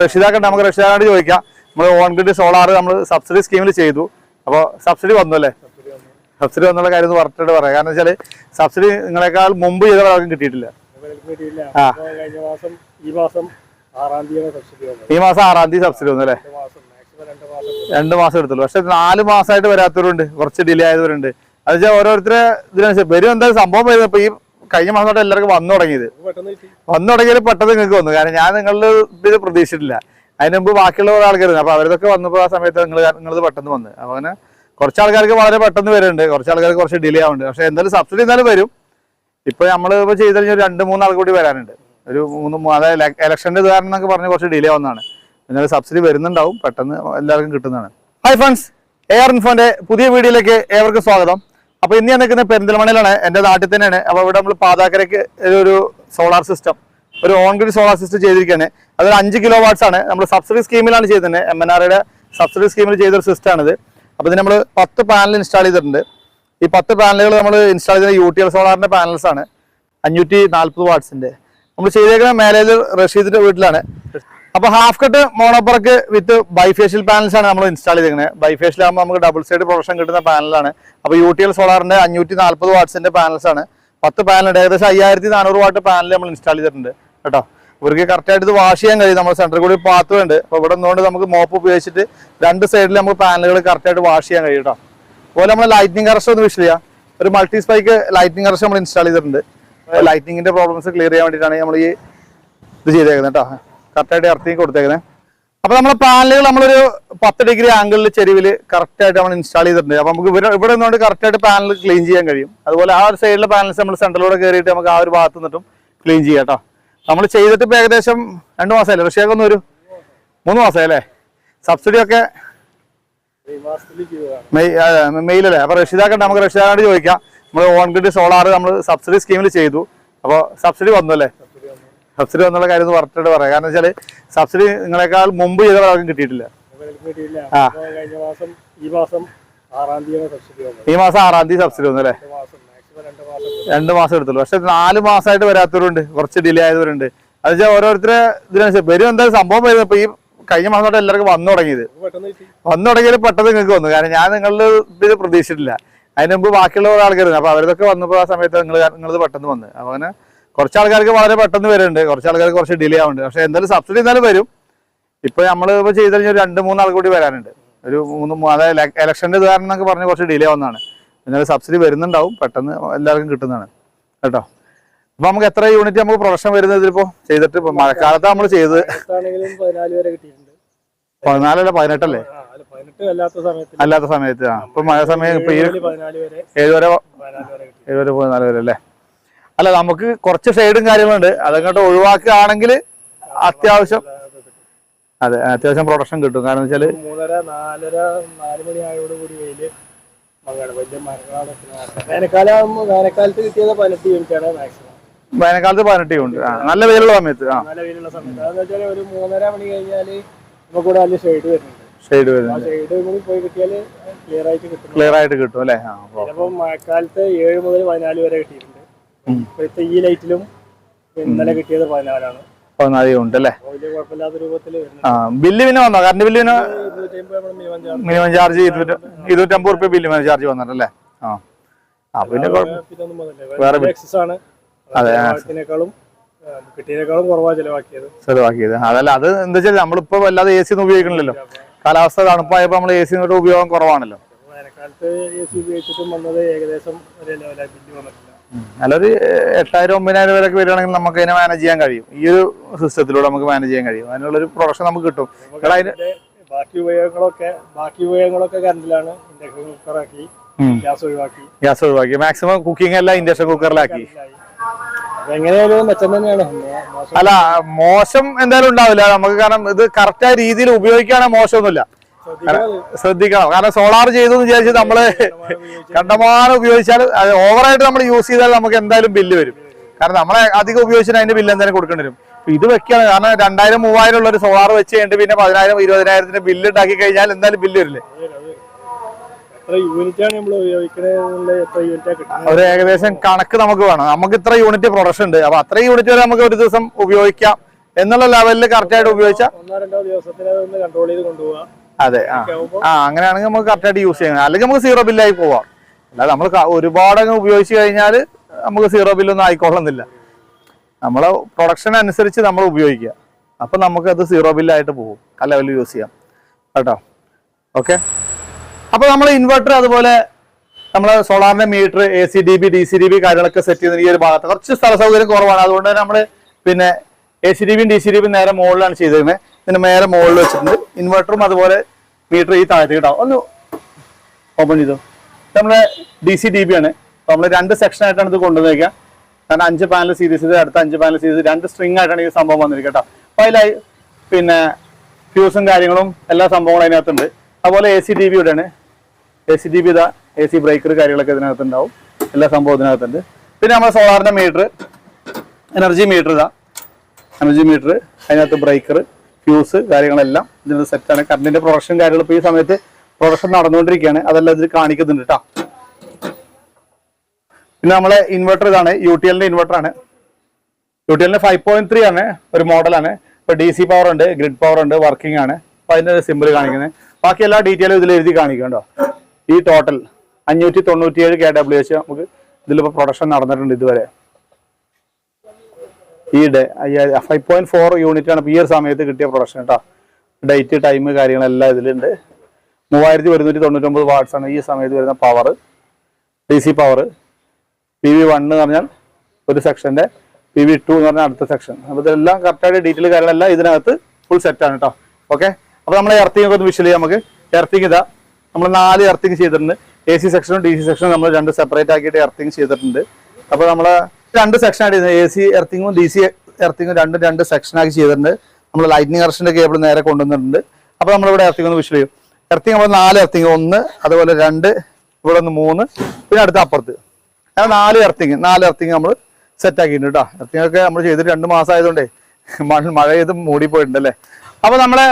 രക്ഷിതാക്കട്ടെ നമുക്ക് രക്ഷിതാക്കളോട് ചോദിക്കാം. നമ്മൾ ഓൺ ഗ്രിഡ് സോളാർ നമ്മൾ സബ്സിഡി സ്കീമിൽ ചെയ്തു. അപ്പോൾ സബ്സിഡി വന്നു അല്ലേ? സബ്സിഡി വന്നുള്ള കാര്യം ഒന്ന് പറഞ്ഞിട്ട് പറയാം. കാരണം വെച്ചാൽ സബ്സിഡി നിങ്ങളെക്കാൾ മുമ്പ് ചെയ്ത ആർക്കും കിട്ടിയിട്ടില്ല. ആ. ഈ മാസം ആറാം തീയതി സബ്സിഡി വന്നു അല്ലേ? രണ്ട് മാസം എടുത്തുള്ളൂ. പക്ഷെ നാല് മാസമായിട്ട് വരാത്തവരുണ്ട്. കുറച്ച് ഡിലേ ആയവരുണ്ട്. അത് വെച്ചാൽ ഓരോരുത്തരെ ഇതിനനുസരിച്ച് വരും. എന്തായാലും സംഭവം വരുന്നത് ഇപ്പൊ ഈ കഴിഞ്ഞ മാസം തൊട്ട് എല്ലാവർക്കും വന്നു തുടങ്ങിയത്. വന്നു തുടങ്ങിയാൽ പെട്ടെന്ന് നിങ്ങൾക്ക് വന്നു. കാരണം ഞാൻ നിങ്ങളുടെ ഇത് പ്രതീക്ഷിച്ചിട്ടില്ല. അതിന് മുമ്പ് ബാക്കിയുള്ള കുറേ ആൾക്കാരുണ്ട്. അപ്പോൾ അവരതൊക്കെ വന്നപ്പോൾ ആ സമയത്ത് നിങ്ങൾ നിങ്ങൾ പെട്ടെന്ന് വന്ന്. അപ്പൊ അങ്ങനെ കുറച്ച് ആൾക്കാർക്ക് വളരെ പെട്ടെന്ന് വരുന്നുണ്ട്. കുറച്ച് ആൾക്കാർക്ക് കുറച്ച് ഡിലേ ആവുന്നുണ്ട്. പക്ഷെ എന്തായാലും സബ്സിഡി എന്തായാലും വരും. ഇപ്പൊ നമ്മൾ ഇപ്പൊ ചെയ്ത് കഴിഞ്ഞാൽ ഒരു രണ്ട് മൂന്ന് ആൾ കൂടി വരാനുണ്ട്. ഒരു മൂന്ന് അതായത് ഇലക്ഷന്റെ ഇത് കാരണം എന്നൊക്കെ പറഞ്ഞ് കുറച്ച് ഡിലേ വന്നതാണ് എന്നാലും സബ്സിഡി വരുന്നുണ്ടാവും. പെട്ടെന്ന് എല്ലാവർക്കും കിട്ടുന്നതാണ്. ഹൈ ഫ്രണ്ട്സ് എയർ ഇൻഫോന്റെ പുതിയ വീഡിയോയിലേക്ക് ഏവർക്കും സ്വാഗതം. അപ്പൊ ഇന്ന് ഞാൻ നിൽക്കുന്ന പെരിന്തൽമണയിലാണ് എന്റെ നാട്ടിൽ തന്നെയാണ്. അപ്പൊ ഇവിടെ നമ്മൾ പാതാക്കരയ്ക്ക് ഒരു സോളാർ സിസ്റ്റം ഒരു ഓൺഗ്രിഡ് സോളാർ സിസ്റ്റം ചെയ്തിരിക്കുകയാണ്. അതൊരു അഞ്ച് കിലോ വാട്ട്സ് ആണ് നമ്മൾ സബ്സിഡി സ്കീമിലാണ് ചെയ്തത് എം എൻ ആറുടെ സബ്സിഡി സ്കീമിൽ ചെയ്തൊരു സിസ്റ്റം ആണിത്. അപ്പൊ ഇതിന് നമ്മൾ പത്ത് പാനൽ ഇൻസ്റ്റാൾ ചെയ്തിട്ടുണ്ട്. ഈ പത്ത് പാനലുകൾ നമ്മൾ ഇൻസ്റ്റാൾ ചെയ്ത യു ടി എൽ സോളാറിന്റെ പാനൽസ് ആണ്. അഞ്ഞൂറ്റി നാൽപ്പത് വാട്ട്സിന്റെ നമ്മൾ ചെയ്തേക്കുന്ന മാനേജർ റഷീദിന്റെ വീട്ടിലാണ്. അപ്പൊ half cut monoperc with bifacial panels ആണ് നമ്മൾ ഇൻസ്റ്റാൾ ചെയ്തിരിക്കുന്നത് ബൈഫേഷ്യൽ ആകുമ്പോൾ നമുക്ക് ഡബിൾ സൈഡ് പ്രൊഡക്ഷൻ കിട്ടുന്ന പാനലാണ് അപ്പൊ യു ടി എൽ സോളാറിന്റെ അഞ്ഞൂറ്റി നാൽപ്പത് വാട്ട്സിന്റെ പാനൽസ് ആണ്. പത്ത് പാനലുണ്ട് ഏകദേശം അയ്യായിരത്തി നാനൂറ് വാട്ട് പാനൽ നമ്മൾ ഇൻസ്റ്റാൾ ചെയ്തിട്ടുണ്ട്. കേട്ടോ? ഇവർക്ക് കറക്റ്റ് ആയിട്ട് ഇത് വാഷ് ചെയ്യാൻ കഴിയും. നമ്മൾ സെന്ററിൽ കൂടി പാത്ത് ഉണ്ട്. അപ്പൊ ഇവിടെ നിന്നുകൊണ്ട് നമുക്ക് മോപ്പ് ഉപയോഗിച്ചിട്ട് രണ്ട് സൈഡിൽ നമുക്ക് പാനലുകൾ കറക്റ്റ് ആയിട്ട് വാഷ് ചെയ്യാൻ കഴിയും കേട്ടോ. അതുപോലെ നമ്മൾ ലൈറ്റിംഗ് കറക്ഷൻ ഒന്ന് വിഷയം ചെയ്യാം. ഒരു മൾട്ടി സ്പൈക്ക് ലൈറ്റിംഗ് കറക്ഷൻ നമ്മൾ ഇൻസ്റ്റാൾ ചെയ്തിട്ടുണ്ട്. ലൈറ്റിംഗിന്റെ പ്രോബ്ലംസ് ക്ലിയർ ചെയ്യാൻ വേണ്ടിയിട്ടാണ് നമ്മൾ ഈ ഇത് ചെയ്തേക്കുന്നത് കേട്ടോ. കറക്റ്റായിട്ട് ഇറത്തി കൊടുത്തേക്കുന്നത് അപ്പൊ നമ്മളെ പാനലുകൾ നമ്മളൊരു പത്ത് ഡിഗ്രി ആംഗിളിൽ ചെരുവിൽ കറക്റ്റായിട്ട് നമ്മൾ ഇൻസ്റ്റാൾ ചെയ്തിട്ടുണ്ട്. അപ്പൊ നമുക്ക് ഇവിടെ ഇവിടെ നിന്നുകൊണ്ട് കറക്റ്റായിട്ട് പാനൽ ക്ലീൻ ചെയ്യാൻ കഴിയും. അതുപോലെ ആ ഒരു സൈഡിലെ പാനൽസ് നമ്മൾ സെന്ററിലൂടെ കയറിയിട്ട് നമുക്ക് ആ ഒരു ഭാഗത്ത് നിന്നിട്ടും ക്ലീൻ ചെയ്യാം കേട്ടോ. നമ്മൾ ചെയ്തിട്ട് ഇപ്പം ഏകദേശം രണ്ട് മാസമല്ലേ പക്ഷേ ഒന്ന് ഒരു മൂന്ന് മാസമായി അല്ലേ സബ്സിഡി ഒക്കെ മെയ് മെയിലല്ലേ? അപ്പൊ രക്ഷിതാക്കട്ടെ നമുക്ക് രക്ഷിതാക്കാണ്ട് ചോദിക്കാം. നമ്മൾ ഓൺ ഗ്രിഡ് സോളാർ നമ്മൾ സബ്സിഡി സ്കീമിൽ ചെയ്തു. അപ്പോൾ സബ്സിഡി വന്നു അല്ലേ? സബ്സിഡി എന്നുള്ള വന്നുള്ള കാര്യം പറഞ്ഞിട്ട് പറയാം. കാരണം വെച്ചാൽ സബ്സിഡി നിങ്ങളെക്കാൾ മുമ്പ് ചെയ്ത ആർക്കും കിട്ടിയിട്ടില്ല. ആ. ഈ മാസം ആറാം തീയതി സബ്സിഡി വന്നു അല്ലേ? രണ്ട് മാസം എടുത്തുള്ളൂ. പക്ഷെ നാല് മാസമായിട്ട് വരാത്തവരുണ്ട്. കുറച്ച് ഡിലേ ആയവരുണ്ട്. അത് വെച്ചാൽ ഓരോരുത്തരെ ഇതിനനുസരിച്ച് വരും. എന്തായാലും സംഭവം വരുന്നത്? ഇപ്പൊ ഈ കഴിഞ്ഞ മാസം തൊട്ട് എല്ലാവർക്കും വന്നു തുടങ്ങിയത്. വന്നു തുടങ്ങിയത് പെട്ടെന്ന് നിങ്ങൾക്ക് വന്നു. കാരണം ഞാൻ നിങ്ങളുടെ ഇത് പ്രതീക്ഷിച്ചിട്ടില്ല. അതിന് മുമ്പ് ബാക്കിയുള്ള കുറെ ആൾക്കാരുണ്ട്. അപ്പൊ അവരതൊക്കെ വന്നപ്പോൾ ആ സമയത്ത് നിങ്ങൾ നിങ്ങളത് പെട്ടെന്ന് വന്ന്. അപ്പൊ അങ്ങനെ കുറച്ച് ആൾക്കാർക്ക് വളരെ പെട്ടെന്ന് വരുന്നുണ്ട്. കുറച്ച് ആൾക്കാർക്ക് കുറച്ച് ഡിലേ ആവുന്നുണ്ട്. പക്ഷെ എന്തായാലും സബ്സിഡി എന്നാലും വരും. ഇപ്പൊ നമ്മൾ ഇപ്പൊ ചെയ്ത് കഴിഞ്ഞാൽ ഒരു രണ്ട് മൂന്ന് ആൾ കൂടി വരാനുണ്ട്. ഒരു മൂന്ന് അതായത് ഉദാഹരണം കാരണം എന്നൊക്കെ പറഞ്ഞ് കുറച്ച് ഡിലേ ആവുന്നതാണ്. എന്നാലും സബ്സിഡി വരുന്നുണ്ടാവും. പെട്ടെന്ന് എല്ലാവർക്കും കിട്ടുന്നതാണ്. കേട്ടോ? അപ്പൊ നമുക്ക് എത്ര യൂണിറ്റ് നമുക്ക് പ്രൊഡക്ഷൻ വരുന്നത് ഇതിപ്പോ ചെയ്തിട്ട് ഇപ്പൊ മഴക്കാലത്ത് നമ്മൾ ചെയ്ത്. ആണെങ്കിലും പതിനാല് വരെ കിട്ടിയിട്ടുണ്ട്. പതിനാലല്ല പതിനെട്ടല്ലേ? അല്ലാത്ത സമയത്ത്. ആ. ഇപ്പൊ മഴ സമയം ഇപ്പൊ ഏഴ് വരെ. ഏഴ് വരെ പതിനാല് വരെ അല്ലേ? അല്ല നമുക്ക് കുറച്ച് സൈഡും കാര്യങ്ങളുണ്ട്. അതങ്ങോട്ട് ഒഴിവാക്കുകയാണെങ്കിൽ അത്യാവശ്യം അതെ അത്യാവശ്യം പ്രൊഡക്ഷൻ കിട്ടും. കാരണം വെച്ചാൽ മൂന്നര നാലര നാല് മണി വെയിൽ വേനൽക്കാലത്ത് കിട്ടിയത് പതിനെട്ട് യൂണിറ്റ് ആണ് മാക്സിമം വേനൽക്കാലത്ത് പതിനെട്ട് ഉണ്ട് ആ നല്ല വെയിലുള്ള സമയത്ത് ആ. നല്ല വെയിലുള്ള സമയത്ത്. അതെന്ന് വെച്ചാൽ ഒരു മൂന്നര മണി കഴിഞ്ഞാൽ നമുക്കിവിടെ നല്ല ഷെയ്ഡ് വരുന്നുണ്ട്. ഷെയ്ഡ് ആ വരുന്നുണ്ട് ഷെയ്ഡ് കൂടി പോയി കിട്ടിയാൽ ക്ലിയർ ആയിട്ട് കിട്ടും. ക്ലിയർ ആയിട്ട് കിട്ടും അല്ലേ? അപ്പൊ മഴക്കാലത്ത് ഏഴ് മുതൽ പതിനാല് വരെ ഉം. ഇപ്പോഴത്തെ ഈ ലൈറ്റിലും ഇന്നലെ കിട്ടിയത് പതിനാലാണ്. പതിനാല് ഉണ്ട് അല്ലേ? ബില്ല് പിന്നെ വന്നോ? കറണ്ട് ബില്ല് പിന്നെ മിനിമം ചാർജ് മിനിമം ചാർജ് ഇരുന്നൂറ്റി ഇരുന്നൂറ്റമ്പത് റുപ്യ ബില്ല് ചാർജ് വന്നിട്ടല്ലേ? ആ. ആ പിന്നെ വേറെ അതെ, കിട്ടിയതിനേക്കാളും കുറവാ ചിലവാക്കിയത്. ചെലവാക്കിയത്. അതല്ല അത് എന്താ വെച്ചാൽ നമ്മളിപ്പോ വല്ലാതെ എ സി ഒന്നും ഉപയോഗിക്കണില്ലല്ലോ. കാലാവസ്ഥ തണുപ്പായപ്പോ നമ്മൾ എ സിയുടെ ഉപയോഗം കുറവാണല്ലോ. വേനൽക്കാലത്ത് എ സി ഉപയോഗിച്ചിട്ടും വന്നത് ഏകദേശം ഒരേ ലെവലായി ബില്ല് വന്നിട്ടില്ല നല്ലൊരു എട്ടായിരം ഒമ്പതിനായിരം വരെ വരികയാണെങ്കിൽ നമുക്ക് അതിനെ മാനേജ് ചെയ്യാൻ കഴിയും. ഈ ഒരു സിസ്റ്റത്തിലൂടെ നമുക്ക് മാനേജ് ചെയ്യാൻ കഴിയും. അതിനുള്ള ഒരു പ്രൊഡക്ഷൻ നമുക്ക് കിട്ടും അതിന് ബാക്കി ഉപയോഗങ്ങളൊക്കെ ബാക്കി ഉപയോഗങ്ങളൊക്കെ കറണ്ടിലാണ് ഇൻഡക്ഷൻ കുക്കറാക്കി. ഗ്യാസ് ഒഴിവാക്കി. ഗ്യാസ് ഒഴിവാക്കി. മാക്സിമം കുക്കിംഗ് എല്ലാം ഇൻഡക്ഷൻ കുക്കറിലാക്കി. അല്ല മോശം എന്തായാലും ഉണ്ടാവില്ല. നമുക്ക് കാരണം ഇത് കറക്റ്റായ രീതിയിൽ ഉപയോഗിക്കുകയാണെങ്കിൽ മോശമൊന്നുമില്ല. ശ്രദ്ധിക്കണം. കാരണം സോളാർ ചെയ്തു എന്ന് വിചാരിച്ച് നമ്മൾ കണ്ടമാനം ഉപയോഗിച്ചാൽ ഓവറായിട്ട് നമ്മൾ യൂസ് ചെയ്താൽ നമുക്ക് എന്തായാലും ബില്ല് വരും. കാരണം നമ്മളെ അധികം ഉപയോഗിച്ചാൽ അതിന്റെ ബില്ല് എന്തായാലും കൊടുക്കേണ്ടി വരും. ഇത് വെക്കാണ്. കാരണം രണ്ടായിരം മൂവായിരം ഉള്ള ഒരു സോളാർ വെച്ച് കഴിഞ്ഞിട്ട് പിന്നെ പതിനായിരം ഇരുപതിനായിരത്തിന്റെ ബില്ല് ഉണ്ടാക്കി കഴിഞ്ഞാൽ എന്തായാലും ബില്ല് വരില്ലേ? ഒരു ഏകദേശം കണക്ക് നമുക്ക് വേണം. നമുക്ക് ഇത്ര യൂണിറ്റ് പ്രൊഡക്ഷൻ ഉണ്ട്. അപ്പൊ അത്ര യൂണിറ്റ് വരെ നമുക്ക് ഒരു ദിവസം ഉപയോഗിക്കാം എന്നുള്ള ലെവലിൽ കറക്റ്റ് ആയിട്ട് ഉപയോഗിച്ചാൽ ഒന്നോ രണ്ടോ ദിവസത്തിന് കൺട്രോൾ ചെയ്ത് കൊണ്ടുപോകാം അതെ ആ. അങ്ങനെയാണെങ്കിൽ നമുക്ക് കറക്റ്റ് ആയിട്ട് യൂസ് ചെയ്യാം. അല്ലെങ്കിൽ നമുക്ക് സീറോ ബില്ലായി പോവാം. അല്ലാതെ നമ്മൾ ഒരുപാട് അങ്ങ് ഉപയോഗിച്ച് കഴിഞ്ഞാൽ നമുക്ക് സീറോ ബില്ലൊന്നും ആയിക്കൊള്ളുന്നില്ല നമ്മൾ പ്രൊഡക്ഷൻ അനുസരിച്ച് നമ്മൾ ഉപയോഗിക്കുക. അപ്പൊ നമുക്ക് അത് സീറോ ബില്ലായിട്ട് പോകും. ആ ലെവലിൽ യൂസ് ചെയ്യാം. കേട്ടോ? ഓക്കെ അപ്പോൾ നമ്മൾ ഇൻവെർട്ടർ അതുപോലെ നമ്മളെ സോളാറിന്റെ meter A C D B D C D B കാര്യങ്ങളൊക്കെ സെറ്റ് ചെയ്യുന്ന ഈ ഒരു ഭാഗത്ത് കുറച്ച് സ്ഥല സൗകര്യം കുറവാണ്. അതുകൊണ്ട് തന്നെ നമ്മൾ പിന്നെ എ സി ഡി ബിയും ഡി സി ഡി ബിയും നേരെ മുകളിലാണ് ചെയ്തിരുന്നത് പിന്നെ മേലെ മുകളിൽ വെച്ചിട്ടുണ്ട്. ഇൻവെർട്ടറും അതുപോലെ മീറ്റർ ഈ താഴത്തേക്ക് ഇടാം. ഒന്ന് ഓപ്പൺ ചെയ്തു. നമ്മളെ ഡി സി ഡി ബി ആണ്. നമ്മൾ രണ്ട് സെക്ഷൻ ആയിട്ടാണ് ഇത് കൊണ്ടുവന്നേക്കുക കാരണം അഞ്ച് പാനൽ സീരീസ് അടുത്ത അഞ്ച് പാനൽ സീരീസ് രണ്ട് സ്ട്രിങ് ആയിട്ടാണ് ഈ സംഭവം വന്നിരിക്കട്ടോ കേട്ടോ അപ്പൊ അതിലായി പിന്നെ ഫ്യൂസും കാര്യങ്ങളും എല്ലാ സംഭവങ്ങളും അതിനകത്തുണ്ട്. അതുപോലെ എ സി ഡി ബിയുടെ ആണ് എ സി ഡി ബി ഇതാ എ സി ബ്രേക്കർ കാര്യങ്ങളൊക്കെ ഇതിനകത്ത് ഉണ്ടാവും. എല്ലാ സംഭവം ഇതിനകത്തുണ്ട്. പിന്നെ നമ്മുടെ സോളാറിന്റെ മീറ്റർ എനർജി മീറ്റർ ഇതാ. എനർജി മീറ്റർ അതിനകത്ത് ബ്രേക്കർ ഫ്യൂസ് കാര്യങ്ങളെല്ലാം ഇതിനകത്ത് സെറ്റാണ് കറണ്ടിന്റെ പ്രൊഡക്ഷൻ കാര്യങ്ങൾ ഇപ്പോൾ ഈ സമയത്ത് പ്രൊഡക്ഷൻ നടന്നുകൊണ്ടിരിക്കുകയാണ്. അതെല്ലാം ഇതിൽ കാണിക്കുന്നുണ്ട് കേട്ടോ പിന്നെ നമ്മളെ ഇൻവെർട്ടർ ഇതാണ്. യു ടി എല്ലിന്റെ ഇൻവെർട്ടർ ആണ്. യു ടി എല്ലിന്റെ ഫൈവ് പോയിന്റ് ത്രീ ആണ് ഒരു മോഡലാണ് ഇപ്പൊ ഡി സി പവർ ഉണ്ട് ഗ്രിഡ് പവർ ഉണ്ട് വർക്കിംഗ് ആണ്. അപ്പൊ അതിന്റെ സിമ്പിൾ കാണിക്കുന്നത്. ബാക്കി എല്ലാ ഡീറ്റെയിലും ഇതിൽ എഴുതി കാണിക്കണ്ടോ ഈ ടോട്ടൽ അഞ്ഞൂറ്റി തൊണ്ണൂറ്റിയേഴ് കെ ഡബ്ല്യു എച്ച് നമുക്ക് ഇതിലിപ്പോ പ്രൊഡക്ഷൻ നടന്നിട്ടുണ്ട് ഇതുവരെ. ഈ ഫൈവ് പോയിന്റ് ഫോർ യൂണിറ്റ് ആണ് ഈ ഒരു സമയത്ത് കിട്ടിയ പ്രൊഡക്ഷൻ കേട്ടോ ഡേറ്റ് ടൈം കാര്യങ്ങളെല്ലാം ഇതിലുണ്ട്. മൂവായിരത്തി ഒരുന്നൂറ്റി തൊണ്ണൂറ്റൊമ്പത് വാട്ട്സ് ആണ് ഈ സമയത്ത് വരുന്ന power D C power P V one എന്ന് പറഞ്ഞാൽ ഒരു സെക്ഷന്റെ പി വി ടു എന്ന് പറഞ്ഞാൽ അടുത്ത സെക്ഷൻ അപ്പോൾ ഇതെല്ലാം കറക്റ്റായിട്ട് ഡീറ്റെയിൽ കാര്യങ്ങളെല്ലാം ഇതിനകത്ത് ഫുൾ സെറ്റ് ആണ് കേട്ടോ ഓക്കെ അപ്പോൾ നമ്മൾ എർത്തിങ് ഒക്കെ ഒന്ന് ചെയ്യാം നമുക്ക്. എർത്തിങ് ഇതാ. നമ്മൾ നാല് എർത്തിങ് ചെയ്തിട്ടുണ്ട്. എ സി സെക്ഷനും ഡി സി സെക്ഷനും നമ്മൾ രണ്ട് സെപ്പറേറ്റ് ആക്കിയിട്ട് എർത്തിങ് ചെയ്തിട്ടുണ്ട്. അപ്പോൾ നമ്മൾ രണ്ട് സെക്ഷൻ ആയിട്ട് എ സി എർത്തിങ്ങും ഡി സി എർത്തിങ്ങും രണ്ടും രണ്ട് സെക്ഷൻ ആക്കി ചെയ്തിട്ടുണ്ട്. നമ്മൾ ലൈറ്റിംഗ് കറക്ഷന്റെ കേബിൾ നേരെ കൊണ്ടുവന്നിട്ടുണ്ട്. അപ്പോൾ നമ്മളിവിടെ എർത്തിങ് ഒന്ന് വിഷ് ചെയ്യും. എർത്തിങ് നമ്മൾ നാല് എർത്തിങ് ഒന്ന് അതുപോലെ രണ്ട് ഇവിടെ ഒന്ന് മൂന്ന് പിന്നെ അടുത്ത അപ്പുറത്ത്. അങ്ങനെ നാല് എർത്തിങ് നാല് എർത്തിങ് നമ്മൾ സെറ്റ് ആക്കിയിട്ടുണ്ട് കേട്ടോ എർത്തിങ് ഒക്കെ നമ്മൾ ചെയ്തിട്ട് രണ്ട് മാസം ആയതുകൊണ്ടേ മഴ മഴ ചെയ്ത് മൂടിപ്പോയിട്ടുണ്ട് അല്ലേ അപ്പൊ നമ്മളെ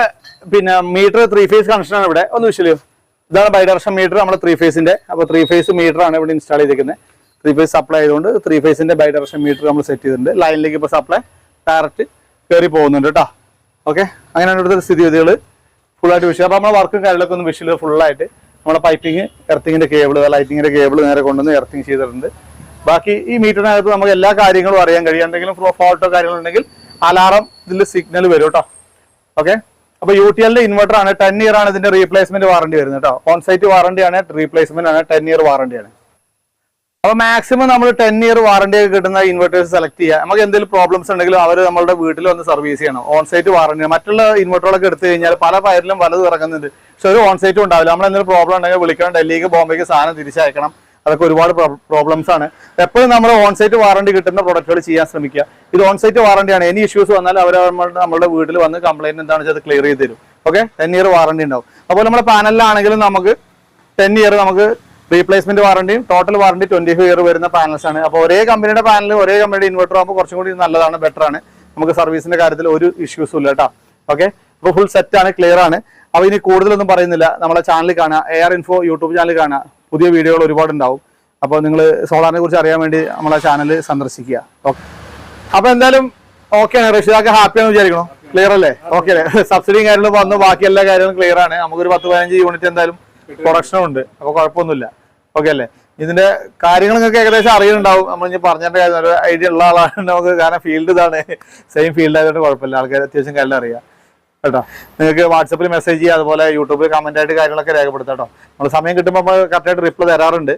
പിന്നെ മീറ്റർ ത്രീ ഫേസ് കണക്ഷൻ ആണ് ഇവിടെ. ഒന്ന് വിഷയം ഇതാണ് ബൈഡയറക്ഷൻ മീറ്റർ നമ്മുടെ ത്രീ ഫേസിന്റെ അപ്പോൾ ത്രീ ഫേസ് മീറ്റർ ആണ് ഇവിടെ ഇൻസ്റ്റാൾ ചെയ്തിരിക്കുന്നത് ത്രീ ഫേസ് സപ്ലൈ ആയതുകൊണ്ട് ത്രീ ഫേസിന്റെ ബൈഡയറക്ഷൻ മീറ്റർ നമ്മൾ സെറ്റ് ചെയ്തിട്ടുണ്ട്. ലൈനിലേക്ക് ഇപ്പോൾ സപ്ലൈ ഡയറക്റ്റ് കയറി പോകുന്നുണ്ട് കേട്ടോ ഓക്കെ അങ്ങനെയാണ് ഇവിടുത്തെ സ്ഥിതിഗതികൾ ഫുള്ളായിട്ട് വിഷയം. അപ്പോൾ നമ്മളെ വർക്കും കാര്യങ്ങളൊക്കെ ഒന്ന് വിഷയിൽ ഫുള്ളായിട്ട് നമ്മളെ പൈപ്പിംഗ് എർത്തിങ്ങിന്റെ കേബിൾ ലൈറ്റിങ്ങിന്റെ കേബിൾ നേരെ കൊണ്ടുവന്ന് എർത്തിങ് ചെയ്തിട്ടുണ്ട്. ബാക്കി ഈ മീറ്ററിനകത്ത് നമുക്ക് എല്ലാ കാര്യങ്ങളും അറിയാൻ കഴിയും. എന്തെങ്കിലും ഫോൾട്ടോ കാര്യങ്ങളുണ്ടെങ്കിൽ അലാറം ഇതിൽ സിഗ്നൽ വരും കേട്ടോ ഓക്കെ അപ്പോൾ യു ടി എല്ലിന്റെ ഇൻവെർട്ടർ ആണ് ടെൻ ഇയർ ആണ് ഇതിന്റെ റീപ്ലേസ്മെന്റ് വാറണ്ടി വരുന്നത് കേട്ടോ ഓൺ സൈറ്റ് വാറണ്ടി ആണ് റീപ്ലേസ്മെന്റ് ആണ് ടെൻ ഇയർ വാറണ്ടി ആണ് അപ്പൊ മാക്സിമം നമ്മൾ ടെൻ ഇയർ വാറണ്ടി ഒക്കെ കിട്ടുന്ന ഇൻവെർട്ടേഴ്സ് സെലക്ട് ചെയ്യുക നമുക്ക് എന്തെങ്കിലും പ്രോബ്ലംസ് ഉണ്ടെങ്കിലും അവർ നമ്മുടെ വീട്ടിൽ വന്ന് സർവീസ് ചെയ്യണം. ഓൺ സൈറ്റ് വാറണ്ടി മറ്റുള്ള ഇൻവെർട്ടറുകളൊക്കെ എടുത്തു കഴിഞ്ഞാൽ പല പയറിലും പലത് ഇറങ്ങുന്നുണ്ട്. പക്ഷെ ഒരു ഓൺ സൈറ്റും ഉണ്ടാവില്ല. നമ്മൾ എന്തെങ്കിലും പ്രോബ്ലം ഉണ്ടെങ്കിൽ വിളിക്കണം. ഡൽഹിക്ക് ബോംബെക്ക് സാധനം തിരിച്ചയക്കണം. അതൊക്കെ ഒരുപാട് പ്രോബ്ലംസ് ആണ്. എപ്പോഴും നമ്മൾ ഓൺ സൈറ്റ് വാറണ്ടി കിട്ടുന്ന പ്രൊഡക്റ്റുകൾ ചെയ്യാൻ ശ്രമിക്കുക. ഇത് ഓൺ സൈറ്റ് വാറണ്ടിയാണ് എനി ഇഷ്യൂസ് വന്നാൽ അവർ നമ്മുടെ വീട്ടിൽ വന്ന് കംപ്ലൈന്റ് എന്താണെന്ന് വെച്ചാൽ ക്ലിയർ ചെയ്ത് തരും. ഓക്കെ ടെൻ ഇയർ വാറണ്ടി ഉണ്ടാവും. അപ്പോൾ നമ്മുടെ പാനലിലാണെങ്കിലും നമുക്ക് ടെൻ ഇയർ നമുക്ക് replacement വാറണ്ടിയും total warranty twenty five year വരുന്ന പാനൽസ് ആണ്. അപ്പോൾ ഒരേ കമ്പനിയുടെ പാനൽ ഒരേ കമ്പനിയുടെ ഇൻവെർട്ടർ ആകുമ്പോൾ കുറച്ചും കൂടി നല്ലതാണ് ബെറ്റർ ആണ്. നമുക്ക് സർവീസിന്റെ കാര്യത്തിൽ ഒരു ഇഷ്യൂസും ഇല്ല കേട്ടോ ഓക്കെ അപ്പോൾ ഫുൾ സെറ്റ് ആണ് ക്ലിയർ ആണ്. അപ്പോൾ ഇനി കൂടുതലൊന്നും പറയുന്നില്ല. നമ്മളെ ചാനൽ കാണുക. A R info YouTube channel കാണുക. പുതിയ വീഡിയോകൾ ഒരുപാട് ഉണ്ടാവും. അപ്പോൾ നിങ്ങൾ സോളാറിനെ കുറിച്ച് അറിയാൻ വേണ്ടി നമ്മളെ ചാനൽ സന്ദർശിക്കുക. ഓക്കെ അപ്പോൾ എന്തായാലും ഓക്കെ ആണ്. റഷീദാക്ക് ഹാപ്പിയാണെന്ന് വിചാരിക്കണം? ക്ലിയർ അല്ലേ? ഓക്കെ അല്ലേ? സബ്സിഡിയും കാര്യങ്ങളും വന്നു. ബാക്കി എല്ലാ കാര്യങ്ങളും ക്ലിയർ ആണ്. നമുക്കൊരു പത്ത് പതിനഞ്ച് യൂണിറ്റ് എന്തായാലും പ്രൊഡക്ഷനും ഉണ്ട്. അപ്പോൾ കുഴപ്പമൊന്നുമില്ല. ഓക്കെ അല്ലേ? ഇതിന്റെ കാര്യങ്ങൾ നിങ്ങൾക്ക് ഏകദേശം അറിയുന്നുണ്ടാവും. നമ്മൾ ഇനി പറഞ്ഞിട്ട് കാര്യം ഒരു ഐഡിയ ഉള്ള ആളാണ് നമുക്ക് കാരണം ഫീൽഡ് ഇതാണ്. സെയിം ഫീൽഡ് ആയതുകൊണ്ട് കുഴപ്പമില്ല. ആൾക്കാർ അത്യാവശ്യം കാര്യം അറിയാം. കേട്ടോ? നിങ്ങൾക്ക് വാട്സപ്പിൽ മെസ്സേജ് ചെയ്യുക അതുപോലെ യൂട്യൂബിൽ കമന്റ് ആയിട്ട് കാര്യങ്ങളൊക്കെ രേഖപ്പെടുത്താം കേട്ടോ. നമ്മൾ സമയം കിട്ടുമ്പോൾ നമ്മൾ കറക്റ്റായിട്ട് റിപ്ലൈ തരാറുണ്ട്.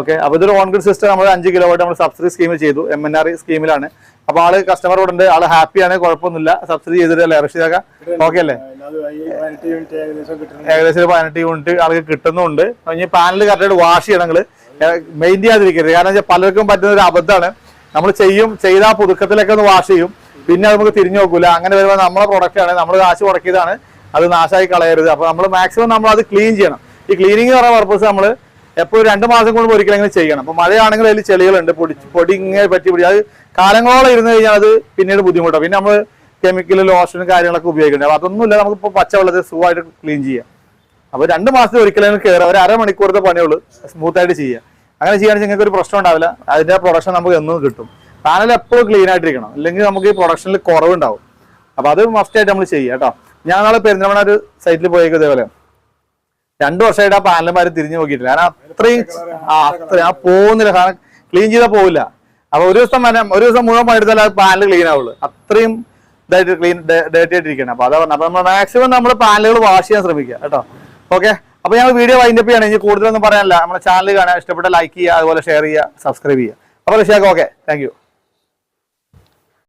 ഓക്കെ അപ്പോൾ ഇതൊരു ഓൺ ഗ്രിഡ് സിസ്റ്റം നമ്മൾ അഞ്ച് കിലോ വാട്ട് നമ്മൾ സബ്സിഡി സ്കീമിൽ ചെയ്തു എം എൻ ആർ സ്കീമിലാണ് അപ്പോൾ ആൾ കസ്റ്റമർ ഇവിടെ ഉണ്ട് ആൾ ഹാപ്പിയാണ് കുഴപ്പമൊന്നുമില്ല. സബ്സിഡി ചെയ്തിട്ടല്ലേ റഷീദാക്ക? ഓക്കെ അല്ലേ? ഏകദേശം പതിനെട്ട് യൂണിറ്റ് ആൾക്ക് കിട്ടുന്നുണ്ട്. ഇനി പാനൽ കറക്റ്റായിട്ട് വാഷ് ചെയ്യണം നിങ്ങൾ മെയിൻ ചെയ്യാതിരിക്കരുത്. കാരണം വെച്ചാൽ പലർക്കും പറ്റുന്ന ഒരു അബദ്ധമാണ്. നമ്മൾ ചെയ്യും ചെയ്ത പുതുക്കത്തിലൊക്കെ ഒന്ന് വാഷ് ചെയ്യും. പിന്നെ അത് നമുക്ക് തിരിഞ്ഞു നോക്കൂല. അങ്ങനെ വരുമ്പോൾ നമ്മളെ പ്രൊഡക്റ്റ് ആണ് നമ്മൾ കാശ് മുടക്കിയതാണ്. അത് നാശമായി കളയരുത്. അപ്പൊ നമ്മൾ മാക്സിമം നമ്മൾ അത് ക്ലീൻ ചെയ്യണം. ഈ ക്ലീനിങ് എന്ന് പറയുന്ന പർപ്പസ് നമ്മൾ എപ്പോഴും രണ്ട് മാസം കൊണ്ട് ഒരിക്കലെങ്കിലും ചെയ്യണം. അപ്പൊ മഴയാണെങ്കിൽ അതിൽ ചെളികളുണ്ട് പൊടി പൊടി ഇങ്ങനെ പറ്റി പിടി അത് കാലങ്ങളോളം ഇരുന്ന് കഴിഞ്ഞാൽ അത് പിന്നീട് ബുദ്ധിമുട്ടാണ് പിന്നെ നമ്മൾ കെമിക്കൽ ലോഷനും കാര്യങ്ങളൊക്കെ ഉപയോഗിക്കുന്നുണ്ട്. അപ്പൊ അതൊന്നുമില്ല നമുക്ക് നമുക്കിപ്പോൾ പച്ചവെള്ളത്തിൽ സുഖമായിട്ട് ക്ലീൻ ചെയ്യാം. അപ്പൊ രണ്ട് മാസത്തിൽ ഒരിക്കലും കയറുക ഒരു അരമണിക്കൂറത്തെ പണിയുള്ളൂ സ്മൂത്ത് ആയിട്ട് ചെയ്യാം. അങ്ങനെ ചെയ്യുകയാണെങ്കിൽ നിങ്ങൾക്ക് ഒരു പ്രശ്നം ഉണ്ടാവില്ല. അതിന്റെ പ്രൊഡക്ഷൻ നമുക്ക് എന്നും കിട്ടും. പാനൽ എപ്പോഴും ക്ലീൻ ആയിട്ടിരിക്കണം. അല്ലെങ്കിൽ നമുക്ക് ഈ പ്രൊഡക്ഷനിൽ കുറവുണ്ടാവും. അപ്പൊ അത് മസ്റ്റ് ആയിട്ട് നമ്മൾ ചെയ്യുക കേട്ടോ. ഞാൻ നാളെ പെരുന്തമണ ഒരു സൈറ്റിൽ പോയേക്കും ഇതേപോലെ. രണ്ടു വർഷമായിട്ട് ആ പാനലന്മാർ തിരിഞ്ഞു നോക്കിയിട്ടില്ല. കാരണം അത്രയും ആ അത്രയും ആ പോകുന്നില്ല. കാരണം ക്ലീൻ ചെയ്താൽ പോവില്ല. അപ്പൊ ഒരു ദിവസം ഒരു ദിവസം മുഴുവൻ പണിയെടുത്താൽ ആ പാനൽ ക്ലീൻ ആവുള്ളൂ. അത്രയും ഇതായിട്ട് ക്ലീൻ ഡേർട്ടി ആയിട്ടിരിക്കണം അപ്പൊ അതാ പറഞ്ഞത്. അപ്പൊ നമ്മൾ മാക്സിമം നമ്മൾ പാനലുകൾ വാഷ് ചെയ്യാൻ ശ്രമിക്കുക കേട്ടോ. ഓക്കെ അപ്പൊ ഞങ്ങൾ വീഡിയോ വൈൻഡപ്പ് ചെയ്യണം. ഇനി കൂടുതലൊന്നും പറയാനില്ല. നമ്മുടെ ചാനൽ കാണാൻ ഇഷ്ടപ്പെട്ട ലൈക്ക് ചെയ്യുക. അതുപോലെ ഷെയർ ചെയ്യുക. സബ്സ്ക്രൈബ് ചെയ്യുക. അപ്പൊ ഋഷിയാക്ക് ഓക്കെ താങ്ക്